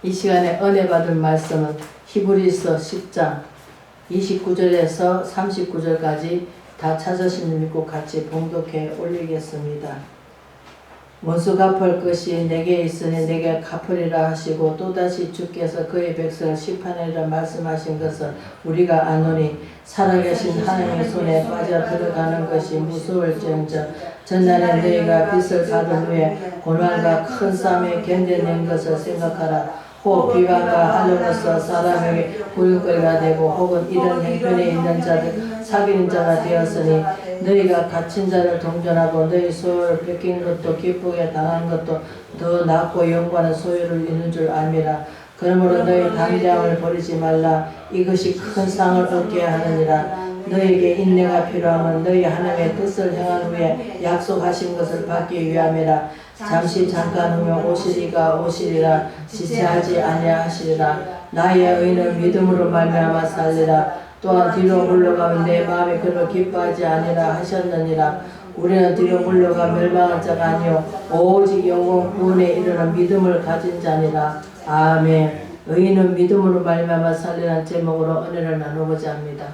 이 시간에 은혜 받을 말씀은 히브리서 10장 29절에서 39절까지 다 찾으신 줄 믿고 같이 봉독해 올리겠습니다. 원수 갚을 것이 내게 있으니 내게 갚으리라 하시고 또다시 주께서 그의 백성을 심판하리라 말씀하신 것을 우리가 아노니 살아계신 하나님의 손에 빠져 들어가는 것이 무서울지언정 전날에 너희가 빚을 받은 후에 고난과 큰 싸움에 견뎌낸 것을 생각하라 혹 비방과 하늘로서 사람에게 고용거리가 되고 혹은 이런 형편에 있는 자들 사귀는 자가 되었으니 너희가 갇힌 자를 동전하고 너희 소유를 뺏긴 것도 기쁘게 당한 것도 더 낫고 영광의 소유를 이는 줄 알미라 그러므로 너희 당장을 버리지 말라. 이것이 큰 상을 얻게 하느니라 너에게 인내가 필요하면 너희 하나님의 뜻을 행한 후에 약속하신 것을 받기 위함이라. 잠시 잠깐 후면 오시리가 오시리라. 지체하지 아니하시리라. 나의 의는 믿음으로 말미암아 살리라. 또한 뒤로 물러가면 내 마음이 그를 기뻐하지 아니라 하셨느니라. 우리는 뒤로 물러가 멸망한 자가 아니요. 오직 영원 구원에 이르는 믿음을 가진 자니라. 아멘. 의인은 믿음으로 말미암아 살리는 제목으로 은혜를 나누고자 합니다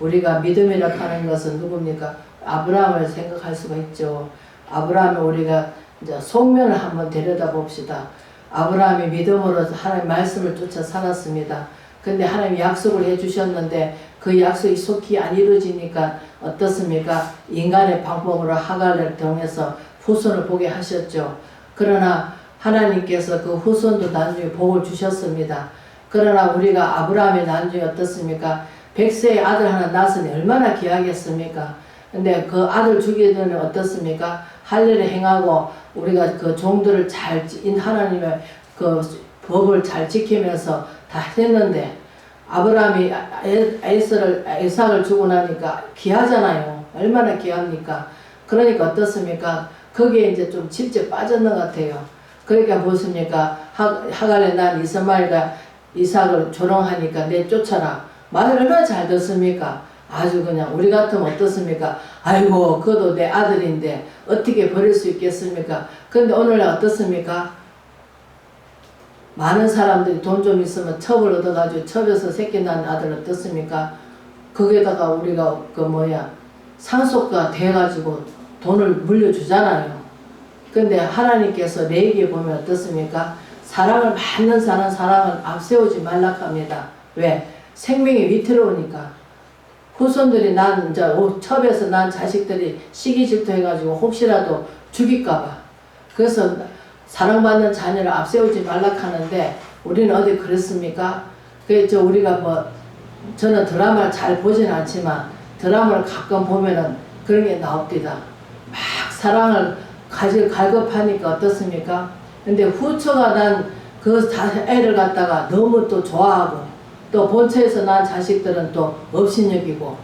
우리가 믿음이라 하는 것은 누굽니까 아브라함을 생각할 수가 있죠 아브라함을 우리가 이제 속면을 한번 들여다 봅시다. 아브라함이 믿음으로 하나님 말씀을 쫓아 살았습니다. 근데 하나님 약속을 해주셨는데 그 약속이 속히 안 이루어지니까 어떻습니까? 인간의 방법으로 하갈을 통해서 후손을 보게 하셨죠. 그러나 하나님께서 그 후손도 나중에 복을 주셨습니다. 그러나 우리가 아브라함의 나중에 어떻습니까? 백세의 아들 하나 낳았으니 얼마나 귀하겠습니까? 근데 그 아들 전에 어떻습니까? 할례를 행하고 우리가 그 종들을 잘 지- 하나님의 그 법을 잘 지키면서 다 했는데 아브라함이 에- 에스를 에삭을 주고 나니까 귀하잖아요. 얼마나 귀합니까? 그러니까 어떻습니까? 거기에 이제 좀 집제 빠졌는 것 같아요. 그러니까 무엇입니까? 하- 하갈에 난 이스마엘과 이삭을 조롱하니까 내 쫓아라. 말을 얼마나 잘 듣습니까? 아주 그냥 우리 같으면 어떻습니까? 아이고 그도 내 아들인데 어떻게 버릴 수 있겠습니까? 근데 오늘날 어떻습니까? 많은 사람들이 돈 좀 있으면 첩을 얻어가지고 첩에서 새끼 낳은 아들 어떻습니까? 거기에다가 우리가 그 뭐야 상속가 돼가지고 돈을 물려주잖아요. 근데 하나님께서 내게 보면 어떻습니까? 사랑을 받는 사람 사랑을 앞세우지 말라 합니다. 왜? 생명이 위태로우니까. 후손들이 난 이제 오- 첩에서 난 자식들이 시기 질투해가지고 혹시라도 죽일까봐. 그래서 사랑받는 자녀를 앞세우지 말라 하는데 우리는 어디 그렇습니까? 그저 우리가 뭐 저는 드라마를 잘 보진 않지만 드라마를 가끔 보면은 그런 게 나옵니다. 막 사랑을 가질 갈급하니까 어떻습니까? 근데 후처가 난 그 애를 갖다가 너무 또 좋아하고 또 본처에서 난 자식들은 또 업신여기고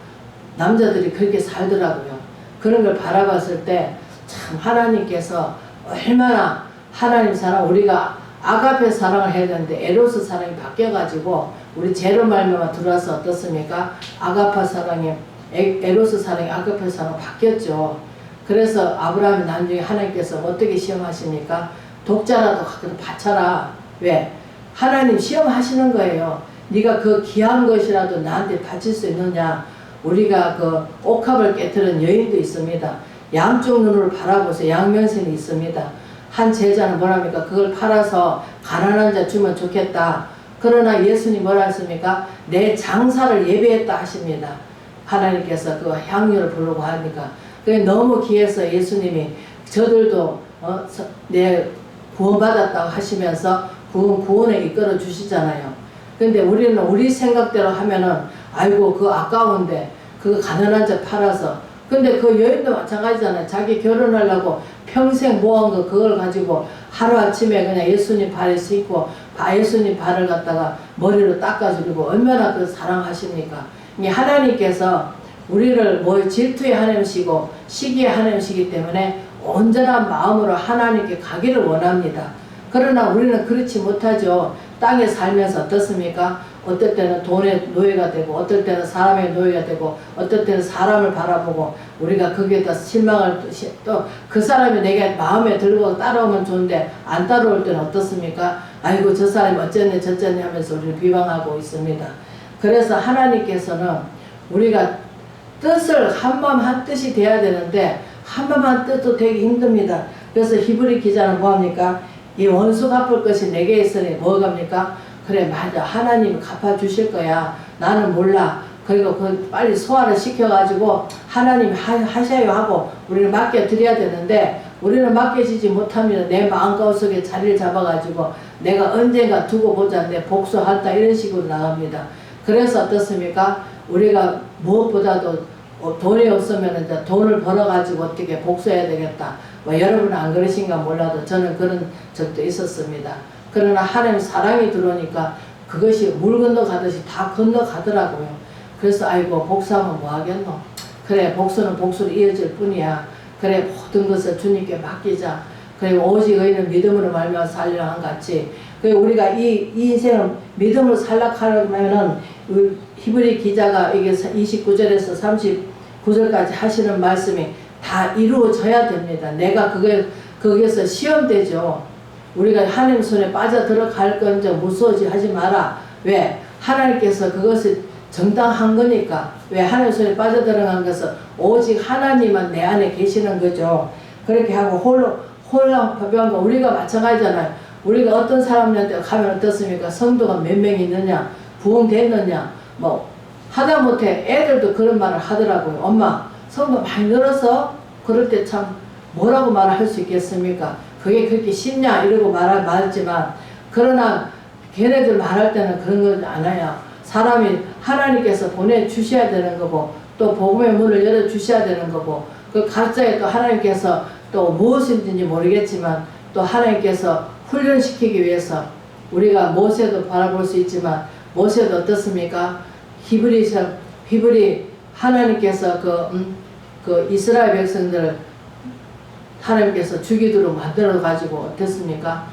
남자들이 그렇게 살더라고요. 그런 걸 바라봤을 때 참 하나님께서 얼마나 하나님 사랑 우리가 아가페 사랑을 해야 되는데 에로스 사랑이 바뀌어가지고 우리 제로 말미암아 들어와서 어떻습니까? 아가파 사랑이 에, 에로스 사랑이 아가페 사랑 바뀌었죠. 그래서 아브라함이 나중에 하나님께서 어떻게 시험하십니까? 독자라도 가끔 바쳐라. 왜? 하나님 시험하시는 거예요. 네가 그 귀한 것이라도 나한테 바칠 수 있느냐? 우리가 그 옥합을 깨뜨린 여인도 있습니다. 양쪽 눈으로 바라보세요. 양면선이 있습니다. 한 제자는 뭐랍니까? 그걸 팔아서 가난한 자 주면 좋겠다. 그러나 예수님 뭐라 했습니까? 내 장사를 예배했다 하십니다. 하나님께서 그 향유를 부르고 하니까. 그게 너무 귀해서 예수님이 저들도 어, 서- 내 구원받았다고 하시면서 구원, 구원에 이끌어 주시잖아요. 근데 우리는 우리 생각대로 하면은 아이고 그 아까운데 그 가난한 자 팔아서 근데 그 여인도 마찬가지잖아요. 자기 결혼하려고 평생 모은 거 그걸 가지고 하루아침에 그냥 예수님 발에 씻고 바- 예수님 발을 갖다가 머리로 닦아주고 얼마나 그 사랑하십니까? 이 하나님께서 우리를 뭐 질투의 하나님이시고 시기의 하나님이시기 때문에 온전한 마음으로 하나님께 가기를 원합니다. 그러나 우리는 그렇지 못하죠. 땅에 살면서 어떻습니까? 어떨 때는 돈의 노예가 되고, 어떨 때는 사람의 노예가 되고, 어떨 때는 사람을 바라보고, 우리가 거기에 다 실망을 또 그 사람이 내게 마음에 들고 따라오면 좋은데, 안 따라올 때는 어떻습니까? 아이고 저 사람이 어쨌네 저쨌네 하면서 우리를 비방하고 있습니다. 그래서 하나님께서는 우리가 뜻을 한마음 한 뜻이 돼야 되는데 한마음 한 뜻도 되기 힘듭니다. 그래서 히브리 기자는 뭐합니까? 이 원수 갚을 것이 내게 있으니 뭐갑니까? 그래 맞아. 하나님 갚아주실 거야. 나는 몰라. 그리고 그 빨리 소화를 시켜가지고 하나님 하, 하셔요 하고 우리는 맡겨드려야 되는데 우리는 맡겨지지 못합니다 내 마음가짐 속에 자리를 잡아가지고 내가 언젠가 두고 보자 내 복수한다 이런 식으로 나갑니다. 그래서 어떻습니까? 우리가 무엇보다도 어, 돈이 없으면 이제 돈을 벌어가지고 어떻게 복수해야 되겠다 뭐 여러분은 안 그러신가 몰라도 저는 그런 적도 있었습니다 그러나 하나님 사랑이 들어오니까 그것이 물 건너가듯이 다 건너가더라고요. 그래서 아이고 복수하면 뭐 하겠노? 그래 복수는 복수로 이어질 뿐이야. 그래 모든 것을 주님께 맡기자. 그래 오직 의는 믿음으로 말미암아 살리라 한 같이. 그 우리가 이, 이 인생을 믿음으로 살락하려면은 그 히브리 기자가 이게 29절에서 39절까지 하시는 말씀이 다 이루어져야 됩니다. 내가 그게 거기에서 시험되죠. 우리가 하나님 손에 빠져 들어갈 건적 무서워지 하지 마라. 왜? 하나님께서 그것을 정당한 거니까. 왜 하나님 손에 빠져 들어간 것은 오직 하나님만 내 안에 계시는 거죠. 그렇게 하고 홀로 홀로 거 우리가 마찬가지잖아요. 우리가 어떤 사람한테 가면 어떻습니까? 성도가 몇 명 있느냐, 부흥 됐느냐, 뭐 하다 못해 애들도 그런 말을 하더라고요. 엄마 성도 많이 늘어서 그럴 때 참 뭐라고 말을 할수 있겠습니까? 그게 그렇게 쉽냐 이러고 말할 말지만 그러나 걔네들 말할 때는 그런 건 않아요. 사람이 하나님께서 보내 주셔야 되는 거고 또 복음의 문을 열어 주셔야 되는 거고 그 각자에 또 하나님께서 또 무엇인지 모르겠지만 또 하나님께서 훈련시키기 위해서 우리가 모세도 바라볼 수 있지만 모세도 어떻습니까? 히브리서 히브리 하나님께서 그, 음, 그 이스라엘 백성들을 하나님께서 죽이도록 만들어 가지고 어땠습니까?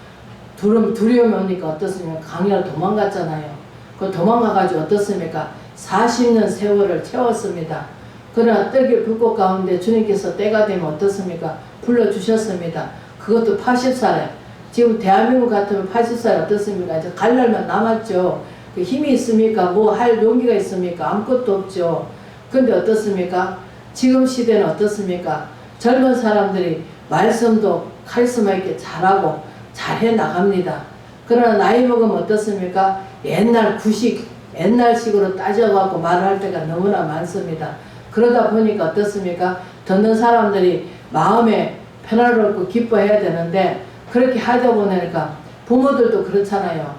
두려움, 두려움이 오니까 어떻습니까? 강야로 도망갔잖아요. 그 도망가 가지고 어떻습니까? 40년 세월을 채웠습니다. 그러나 떡이 불꽃 가운데 주님께서 때가 되면 어떻습니까? 불러주셨습니다. 그것도 80살에 지금 대한민국 같으면 80살 어떻습니까? 이제 갈 날만 남았죠. 그 힘이 있습니까? 뭐 할 용기가 있습니까? 아무것도 없죠. 근데 어떻습니까? 지금 시대는 어떻습니까? 젊은 사람들이 말씀도 카리스마 있게 잘하고 잘해 나갑니다. 그러나 나이 먹으면 어떻습니까? 옛날 구식, 옛날식으로 따져갖고 말할 때가 너무나 많습니다. 그러다 보니까 어떻습니까? 듣는 사람들이 마음에 편안롭고 기뻐해야 되는데 그렇게 하다 보니까 부모들도 그렇잖아요.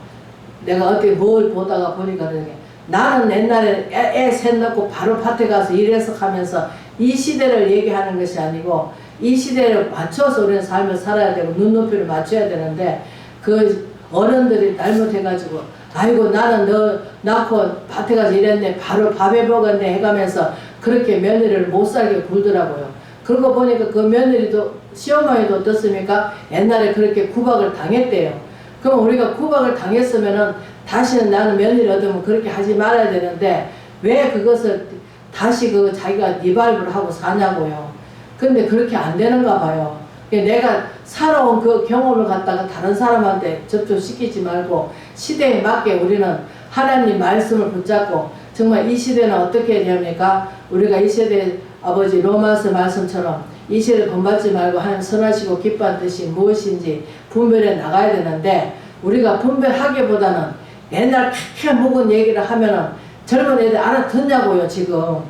내가 어떻게 뭘 보다가 보니까 그러게 나는 옛날에 애셋 넣고 바로 밭에 가서 일해서 하면서 이 시대를 얘기하는 것이 아니고 이 시대를 맞춰서 우리는 삶을 살아야 되고 눈높이를 맞춰야 되는데 그 어른들이 잘못해가지고 아이고 나는 너 낳고 밭에 가서 일했네 바로 밥에 먹었네 해가면서 그렇게 며느리를 못 살게 굴더라고요. 그러고 보니까 그 며느리도 시어머니도 어떻습니까? 옛날에 그렇게 구박을 당했대요. 그럼 우리가 구박을 당했으면은 다시는 나는 며느리 얻으면 그렇게 하지 말아야 되는데 왜 그것을 다시 그 자기가 리발브를 하고 사냐고요. 근데 그렇게 안 되는가 봐요. 내가 살아온 그 경험을 갖다가 다른 사람한테 접촉시키지 말고 시대에 맞게 우리는 하나님 말씀을 붙잡고 정말 이 시대는 어떻게 해야 됩니까? 우리가 이 시대 아버지 로마서 말씀처럼 이 시대를 본받지 말고 하나님 선하시고 기뻐한 뜻이 무엇인지 분별해 나가야 되는데 우리가 분별하기보다는 옛날 크게 묵은 얘기를 하면은 젊은 애들 알아듣냐고요 지금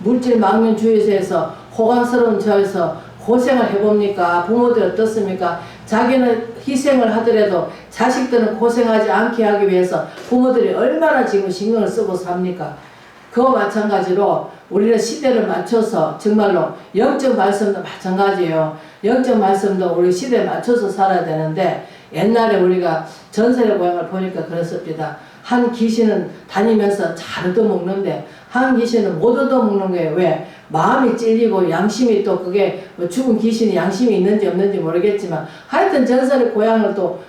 물질 망명주의에서 호감스러운 저에서 고생을 해봅니까? 부모들 어떻습니까? 자기는 희생을 하더라도 자식들은 고생하지 않게 하기 위해서 부모들이 얼마나 지금 신경을 쓰고 삽니까? 그와 마찬가지로 우리는 시대를 맞춰서 정말로 영적 말씀도 마찬가지예요. 영적 말씀도 우리 시대에 맞춰서 살아야 되는데 옛날에 우리가 전설의 고향을 보니까 그렇습니다. 한 귀신은 다니면서 잘 얻어먹는데 한 귀신은 못 얻어먹는 거예요. 왜? 마음이 찔리고 양심이 또 그게 뭐 죽은 귀신이 양심이 있는지 없는지 모르겠지만 하여튼 전설의 고향을 또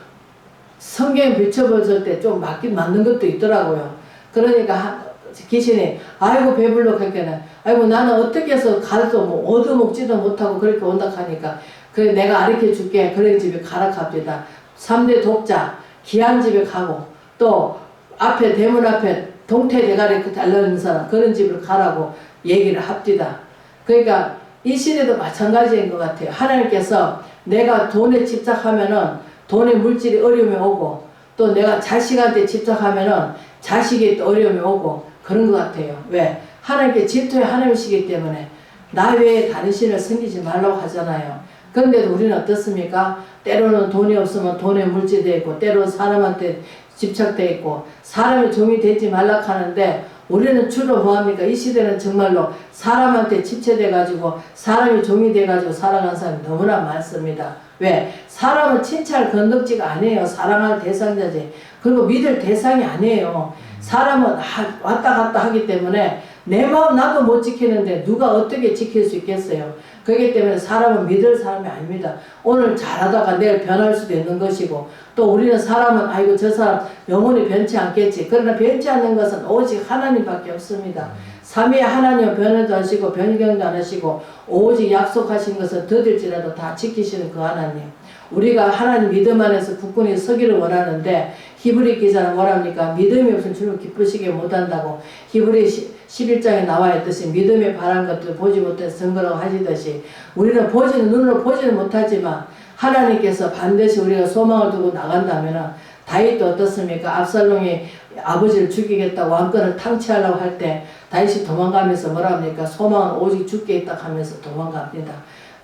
성경에 비춰보실 때 좀 맞긴 맞는 것도 있더라고요. 그러니까 귀신이 아이고 배불러 그러니까는 아이고 나는 어떻게 해서 가도 뭐 얻어먹지도 못하고 그렇게 온다 하니까 그래 내가 가르쳐 줄게 그런 집에 가라 갑니다. 3대 독자 귀한 집에 가고 또 앞에 대문 앞에 동태 대가리 그 달라는 사람 그런 집을 가라고 얘기를 합디다. 그러니까 이 시대도 마찬가지인 것 같아요. 하나님께서 내가 돈에 집착하면은 돈의 물질이 어려움이 오고 또 내가 자식한테 집착하면은 자식이 또 어려움이 오고 그런 것 같아요. 왜? 하나님께 질투의 하나님이시기 때문에 나 외에 다른 신을 섬기지 말라고 하잖아요. 그런데도 우리는 어떻습니까? 때로는 돈이 없으면 돈에 물질돼 있고 때로는 사람한테 집착돼 있고 사람의 종이 되지 말라 하는데 우리는 주로 뭐합니까? 이 시대는 정말로 사람한테 집체돼 가지고 사람이 종이 돼 가지고 살아가는 사람이 너무나 많습니다. 왜? 사람은 칭찬 건덕지가 아니에요. 사랑할 대상자지. 그리고 믿을 대상이 아니에요. 사람은 하- 왔다 갔다 하기 때문에 내 마음 나도 못 지키는데 누가 어떻게 지킬 수 있겠어요? 그렇기 때문에 사람은 믿을 사람이 아닙니다. 오늘 잘하다가 내일 변할 수도 있는 것이고 또 우리는 사람은 아이고 저 사람 영원히 변치 않겠지. 그러나 변치 않는 것은 오직 하나님밖에 없습니다. 삼위의 하나님은 변해도 하시고 변경도 안 하시고 오직 약속하신 것은 더딜지라도 다 지키시는 그 하나님. 우리가 하나님 믿음 안에서 굳건히 서기를 원하는데 히브리 기자는 뭐랍니까? 믿음이 없으면 주를 기쁘시게 못한다고 히브리 11장에 나와 있듯이 믿음에 바란 것들 보지 못해서 증거라고 하시듯이 우리는 보지는 눈으로 보지는 못하지만 하나님께서 반드시 우리가 소망을 두고 나간다면 다윗도 어떻습니까? 압살롬이 아버지를 죽이겠다고 왕권을 탕치하려고 할 때 다윗이 도망가면서 뭐라 합니까? 소망은 오직 죽게 있다 하면서 도망갑니다.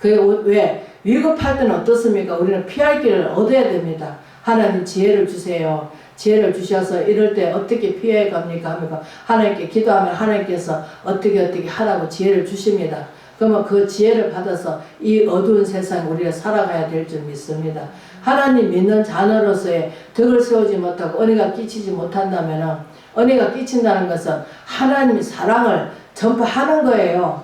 그게 왜? 위급할 때는 어떻습니까? 우리는 피할 길을 얻어야 됩니다. 하나님 지혜를 주세요. 지혜를 주셔서 이럴 때 어떻게 피해 갑니까? 합니까? 하나님께 기도하면 하나님께서 어떻게 어떻게 하라고 지혜를 주십니다. 그러면 그 지혜를 받아서 이 어두운 세상 우리가 살아가야 될 줄 믿습니다. 하나님 믿는 자녀로서의 덕을 세우지 못하고 은혜가 끼치지 못한다면 은혜가 끼친다는 것은 하나님의 사랑을 전파하는 거예요.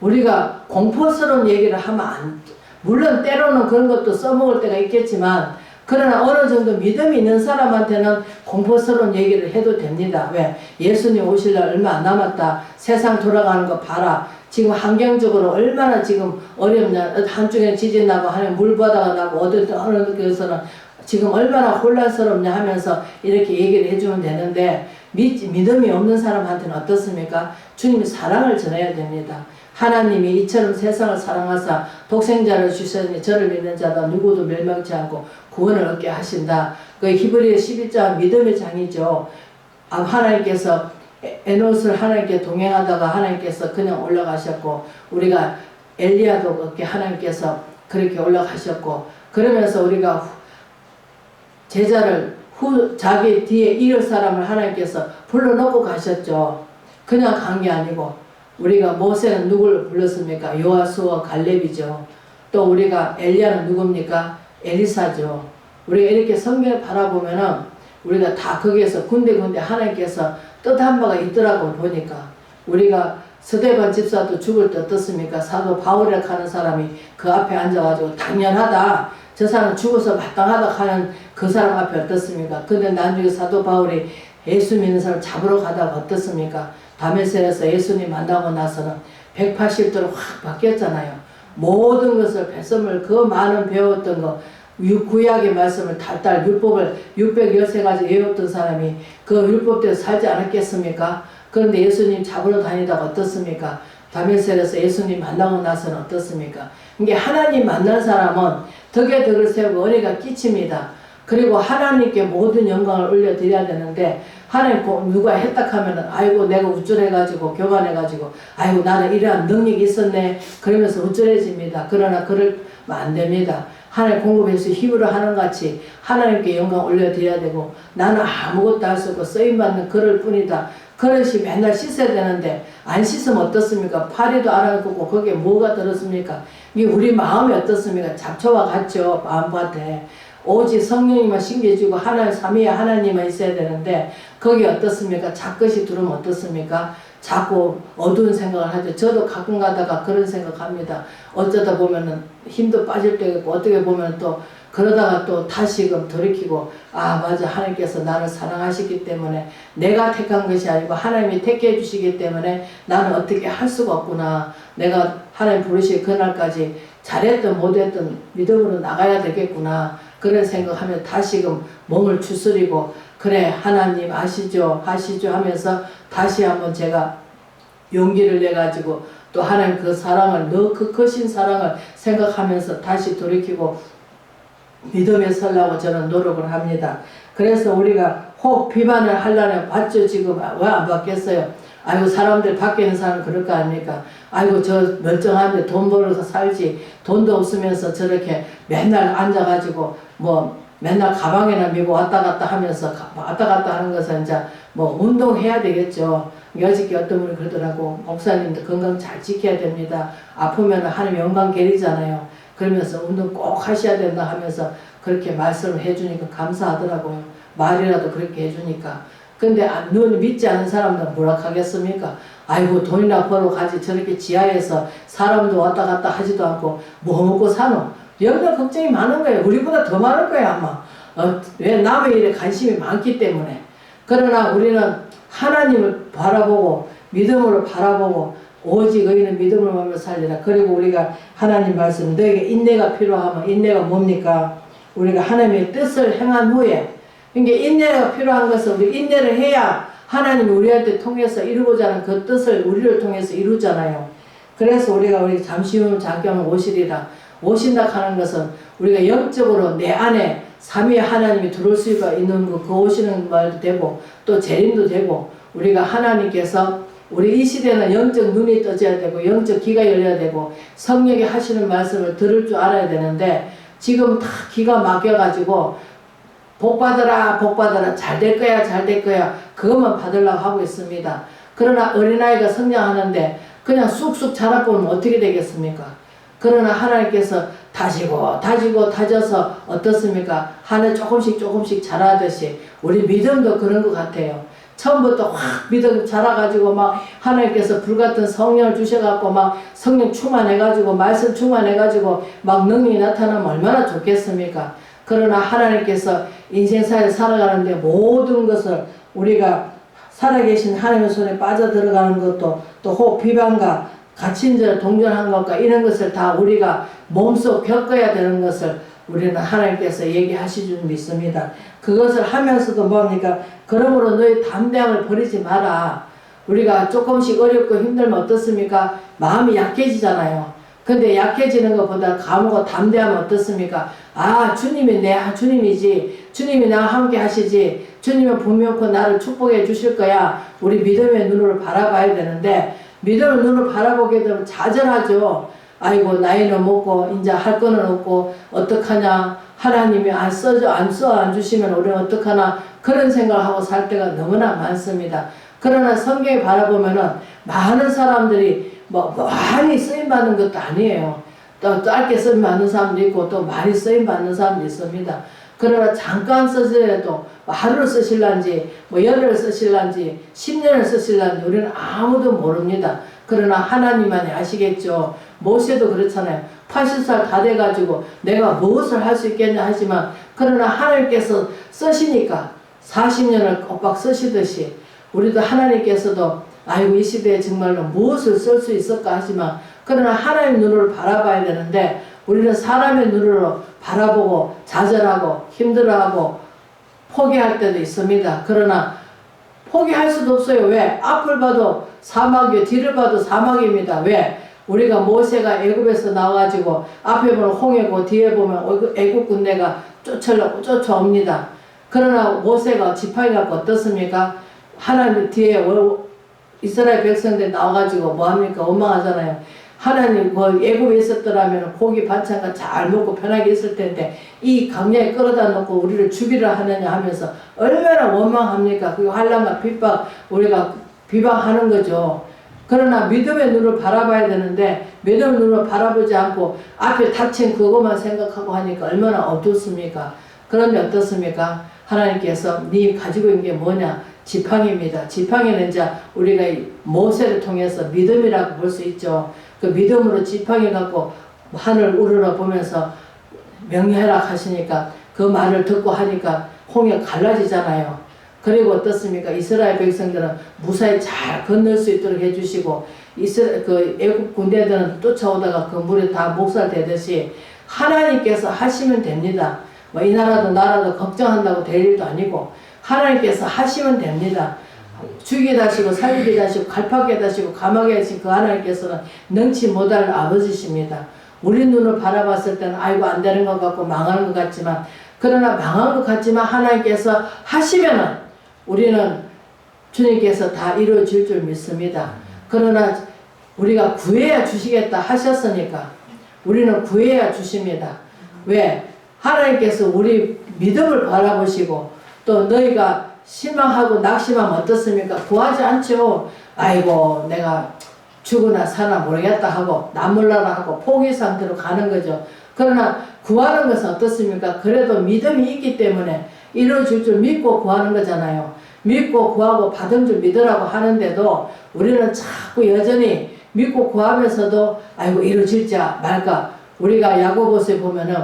우리가 공포스러운 얘기를 하면 안, 물론 때로는 그런 것도 써먹을 때가 있겠지만 그러나 어느 정도 믿음이 있는 사람한테는 공포스러운 얘기를 해도 됩니다. 왜? 예수님 오실 날 얼마 안 남았다. 세상 돌아가는 거 봐라. 지금 환경적으로 얼마나 지금 어렵냐. 한쪽에 지진 나고 하면 물바다가 나고 어느 어느 곳에서는 지금 얼마나 혼란스럽냐 하면서 이렇게 얘기를 해주면 되는데 믿, 믿음이 없는 사람한테는 어떻습니까? 주님이 사랑을 전해야 됩니다. 하나님이 이처럼 세상을 사랑하사 독생자를 주셨니 저를 믿는 자가 누구도 멸망치 않고 구원을 얻게 하신다. 그 히브리 11장 믿음의 장이죠. 아, 하나님께서 에- 에노스를 하나님께 동행하다가 하나님께서 그냥 올라가셨고 우리가 엘리야도 그렇게 하나님께서 그렇게 올라가셨고 그러면서 우리가 후- 제자를 후 자기 뒤에 이을 사람을 하나님께서 불러놓고 가셨죠. 그냥 간 게 아니고 우리가 모세는 누굴 불렀습니까? 요하수와 갈렙이죠. 또 우리가 엘리야는 누굽니까? 엘리사죠. 우리가 이렇게 성경을 바라보면은 우리가 다 거기에서 군데군데 하나님께서 뜻한 바가 있더라고 보니까 우리가 서대반 집사도 죽을 때 어떻습니까? 사도 바울이라고 하는 사람이 그 앞에 앉아가지고 당연하다. 저 사람 죽어서 마땅하다 하는 그 사람 앞에 어떻습니까? 근데 나중에 사도 바울이 예수 믿는 사람 잡으러 가다가 어떻습니까? 다메섹에서 예수님 만나고 나서는 180도로 확 바뀌었잖아요. 모든 것을 배섬을 그 많은 배웠던 거 유- 구약의 말씀을 달달 율법을 613가지 외웠던 사람이 그 율법대로 살지 않았겠습니까? 그런데 예수님 잡으러 다니다가 어떻습니까? 다메섹에서 예수님 만나고 나서는 어떻습니까? 이게 하나님 만난 사람은 덕에 덕을 세우고 은혜가 끼칩니다. 그리고 하나님께 모든 영광을 올려드려야 되는데 하나님 꼭 누가 했다 하면은 아이고 내가 우쭐해가지고 교만해가지고 아이고 나는 이러한 능력이 있었네 그러면서 우쭐해집니다. 그러나 그러면 안 됩니다. 하나님 공급해서 힘으로 하는 같이 하나님께 영광 올려드려야 되고 나는 아무것도 할 수 없고 쓰임받는 그럴 뿐이다. 그릇이 맨날 씻어야 되는데 안 씻으면 어떻습니까? 파리도 안 하고 거기에 뭐가 들었습니까? 이게 우리 마음이 어떻습니까? 잡초와 같죠 마음밭에 오직 성령님만 신겨주고 하나님 삼위의 하나님만 있어야 되는데 거기 어떻습니까? 작것이 들어오면 어떻습니까? 자꾸 어두운 생각을 하죠. 저도 가끔 가다가 그런 생각합니다. 어쩌다 보면은 힘도 빠질 때가 있고 어떻게 보면 또 그러다가 또 다시금 돌이키고 아 맞아 하나님께서 나를 사랑하시기 때문에 내가 택한 것이 아니고 하나님이 택해 주시기 때문에 나는 어떻게 할 수가 없구나 내가 하나님 부르시 그날까지 잘했든 못했든 믿음으로 나가야 되겠구나 그런 생각하면 다시금 몸을 추스리고 그래 하나님 아시죠 하시죠 하면서 다시 한번 제가 용기를 내 가지고 또 하나님 그 사랑을 너그 크신 사랑을 생각하면서 다시 돌이키고 믿음에 서려고 저는 노력을 합니다. 그래서 우리가 혹 비만을 하려면 받죠 지금 왜 안 받겠어요? 아이고 사람들 밖에 있는 사람 그럴 거 아닙니까? 아이고 저 멀쩡한데 돈 벌어서 살지 돈도 없으면서 저렇게 맨날 앉아가지고 뭐 맨날 가방에나 메고 왔다 갔다 하면서 가- 왔다 갔다 하는 것은 이제 뭐 운동해야 되겠죠. 여직기 어떤 분이 그러더라고 목사님도 건강 잘 지켜야 됩니다. 아프면 하나님 영광 계리잖아요. 그러면서 운동 꼭 하셔야 된다 하면서 그렇게 말씀을 해주니까 감사하더라고요. 말이라도 그렇게 해주니까. 근데 안- 눈 믿지 않는 사람들은 뭐라 하겠습니까? 아이고 돈이나 벌어 가지 저렇게 지하에서 사람도 왔다 갔다 하지도 않고 뭐 먹고 사노? 여기가 걱정이 많은 거예요. 우리보다 더 많을 거예요 아마. 어, 왜 남의 일에 관심이 많기 때문에. 그러나 우리는 하나님을 바라보고 믿음으로 바라보고 오직 의인은 하며 살리라. 그리고 우리가 하나님 말씀 너에게 인내가 필요하면 인내가 뭡니까? 우리가 하나님의 뜻을 행한 후에 그러니까 인내가 필요한 것은 우리 인내를 해야 하나님이 우리한테 통해서 이루고자 하는 그 뜻을 우리를 통해서 이루잖아요. 그래서 우리가 우리 잠시 후 잠깐 오시리라. 오신다 하는 것은 우리가 영적으로 내 안에 삼위의 하나님이 들어올 수가 있는 그, 그 오시는 말도 되고 또 재림도 되고 우리가 하나님께서 우리 이 시대는 영적 눈이 떠져야 되고 영적 귀가 열려야 되고 성령이 하시는 말씀을 들을 줄 알아야 되는데 지금 다 기가 막혀가지고 복 받아라 복 받아라 잘 될 거야 잘 될 거야 그것만 받으려고 하고 있습니다. 그러나 어린아이가 성장하는데 그냥 쑥쑥 자라보면 어떻게 되겠습니까? 그러나 하나님께서 다지고 다지고 다져서 어떻습니까? 하늘 조금씩 조금씩 자라듯이 우리 믿음도 그런 것 같아요. 처음부터 확 믿음 자라가지고 막 하나님께서 불같은 성령을 주셔갖고 막 성령 충만해가지고 말씀 충만해가지고 막 능력이 나타나면 얼마나 좋겠습니까? 그러나 하나님께서 인생사에 살아가는데 모든 것을 우리가 살아계신 하나님의 손에 빠져들어가는 것도 또혹 비방과 갇힌 동전한 것과 이런 것을 다 우리가 몸속 겪어야 되는 것을 우리는 하나님께서 얘기하시 줄 믿습니다. 그것을 하면서도 뭡니까? 그러므로 너희 담대함을 버리지 마라. 우리가 조금씩 어렵고 힘들면 어떻습니까? 마음이 약해지잖아요. 근데 약해지는 것보다 감하고 담대하면 어떻습니까? 아, 주님이 내 주님이지. 주님이 나와 함께 하시지. 주님은 분명코 나를 축복해 주실 거야. 우리 믿음의 눈으로 바라봐야 되는데, 믿음의 눈으로 바라보게 되면 좌절하죠. 아이고, 나이는 먹고, 이제 할 거는 없고, 어떡하냐. 하나님이 안 써줘, 안 써, 안 주시면 우리는 어떡하나. 그런 생각을 하고 살 때가 너무나 많습니다. 그러나 성경에 바라보면은 많은 사람들이 뭐 많이 쓰임 받는 것도 아니에요. 또 짧게 쓰임 받는 사람도 있고 또 많이 쓰임 받는 사람도 있습니다. 그러나 잠깐 뭐 하루를 쓰실란지 뭐 열흘을 쓰실란지 10년을 쓰실란지 우리는 아무도 모릅니다. 그러나 하나님만이 아시겠죠. 모세도 그렇잖아요. 80살 다 돼가지고 내가 무엇을 할 수 있겠냐 하지만 그러나 하나님께서 쓰시니까 40년을 꼬박 쓰시듯이 우리도 하나님께서도 아이고 이 시대에 정말로 무엇을 쓸 수 있을까 하지만 그러나 하나님 눈으로 바라봐야 되는데 우리는 사람의 눈으로 바라보고 좌절하고 힘들어하고 포기할 때도 있습니다. 그러나 포기할 수도 없어요. 왜? 앞을 봐도 사막이요. 뒤를 봐도 사막입니다. 왜? 우리가 모세가 애굽에서 나와가지고 앞에 보면 홍해고 뒤에 보면 애굽 군대가 쫓으려고 쫓아옵니다. 그러나 모세가 지팡이 갖고 어떻습니까? 하나님 뒤에 이스라엘 백성들 나와가지고 뭐합니까? 원망하잖아요. 하나님 뭐 애굽에 있었더라면 고기 반찬과 잘 먹고 편하게 있을 텐데 이 강야에 끌어다 놓고 우리를 죽이려 하느냐 하면서 얼마나 원망합니까? 그 환란과 핍박 우리가 비방하는 거죠. 그러나 믿음의 눈을 바라봐야 되는데 믿음의 눈을 바라보지 않고 앞에 닥친 그것만 생각하고 하니까 얼마나 어둡습니까? 그런데 어떻습니까? 하나님께서 네 가지고 있는 게 뭐냐? 지팡이입니다. 지팡이는 이제 우리가 이 모세를 통해서 믿음이라고 볼 수 있죠. 그 믿음으로 지팡이 갖고 하늘 우러러 보면서 명예하라 하시니까 그 말을 듣고 하니까 홍해 갈라지잖아요. 그리고 어떻습니까? 이스라엘 백성들은 무사히 잘 건널 수 있도록 해주시고 이스라 그 애국 군대들은 쫓아오다가 그 물에 다 목살되듯이 하나님께서 하시면 됩니다. 뭐 이 나라도 나라도 걱정한다고 될 일도 아니고 하나님께서 하시면 됩니다. 죽이게 다시고 살리게 다시고 갈팍게 다시고 감하게 하신 그 하나님께서는 능치 못할 아버지십니다. 우리 눈을 바라봤을 때는 아이고 안 되는 것 같고 망하는 것 같지만 그러나 망한 것 같지만 하나님께서 하시면은 우리는 주님께서 다 이루어 질 줄 믿습니다. 그러나 우리가 구해야 주시겠다 하셨으니까 우리는 구해야 주십니다. 왜? 하나님께서 우리 믿음을 바라보시고 또 너희가 실망하고 낙심하면 어떻습니까? 구하지 않죠. 아이고 내가 죽으나 사나 모르겠다 하고 남몰라라 하고 포기 상태로 가는 거죠. 그러나 구하는 것은 어떻습니까? 그래도 믿음이 있기 때문에 이루어질 줄 믿고 구하는 거잖아요. 믿고 구하고 받은 줄 믿으라고 하는데도 우리는 자꾸 여전히 믿고 구하면서도 아이고 이루어질지 말까 우리가 야고보서에 보면은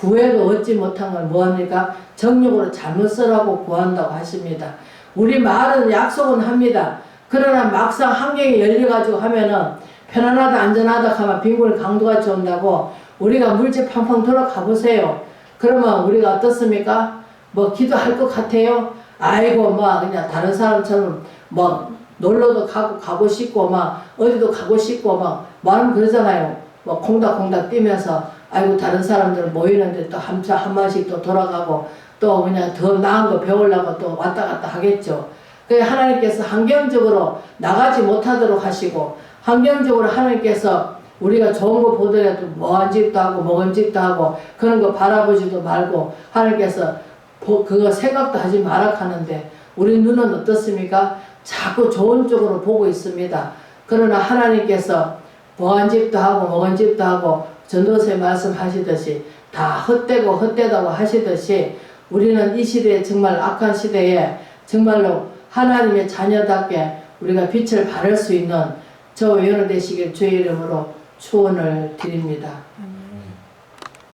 구해도 얻지 못한 걸 뭐합니까? 정욕으로 잘못 쓰라고 구한다고 하십니다. 우리 말은 약속은 합니다. 그러나 막상 환경이 열려가지고 하면은 편안하다 안전하다 하면 빈곤 강도같이 온다고 우리가 물질 팡팡 돌아가 보세요. 그러면 우리가 어떻습니까? 뭐 기도할 것 같아요? 아이고 뭐 그냥 다른 사람처럼 뭐 놀러도 가고 가고 싶고 막 어디도 가고 싶고 막 마음 그러잖아요. 뭐 콩닥콩닥 뛰면서 아이고 다른 사람들 모이는데 또 한차 한 번씩 또 돌아가고 또 그냥 더 나은 거 배우려고 또 왔다 갔다 하겠죠. 그 하나님께서 환경적으로 나가지 못하도록 하시고 환경적으로 하나님께서 우리가 좋은 거 보더라도 뭐한 집도 하고 먹은 집도 하고 그런 거 바라보지도 말고 하나님께서 보- 그거 생각도 하지 마라 하는데 우리 눈은 어떻습니까? 자꾸 좋은 쪽으로 보고 있습니다. 그러나 하나님께서 뭐한 집도 하고 먹은 집도 하고 전도서에 말씀하시듯이 다 헛되고 헛되다고 하시듯이 우리는 이 시대에 정말 악한 시대에 정말로 하나님의 자녀답게 우리가 빛을 발할 수 있는 저 외연을 되시길 주의 이름으로 축원을 드립니다.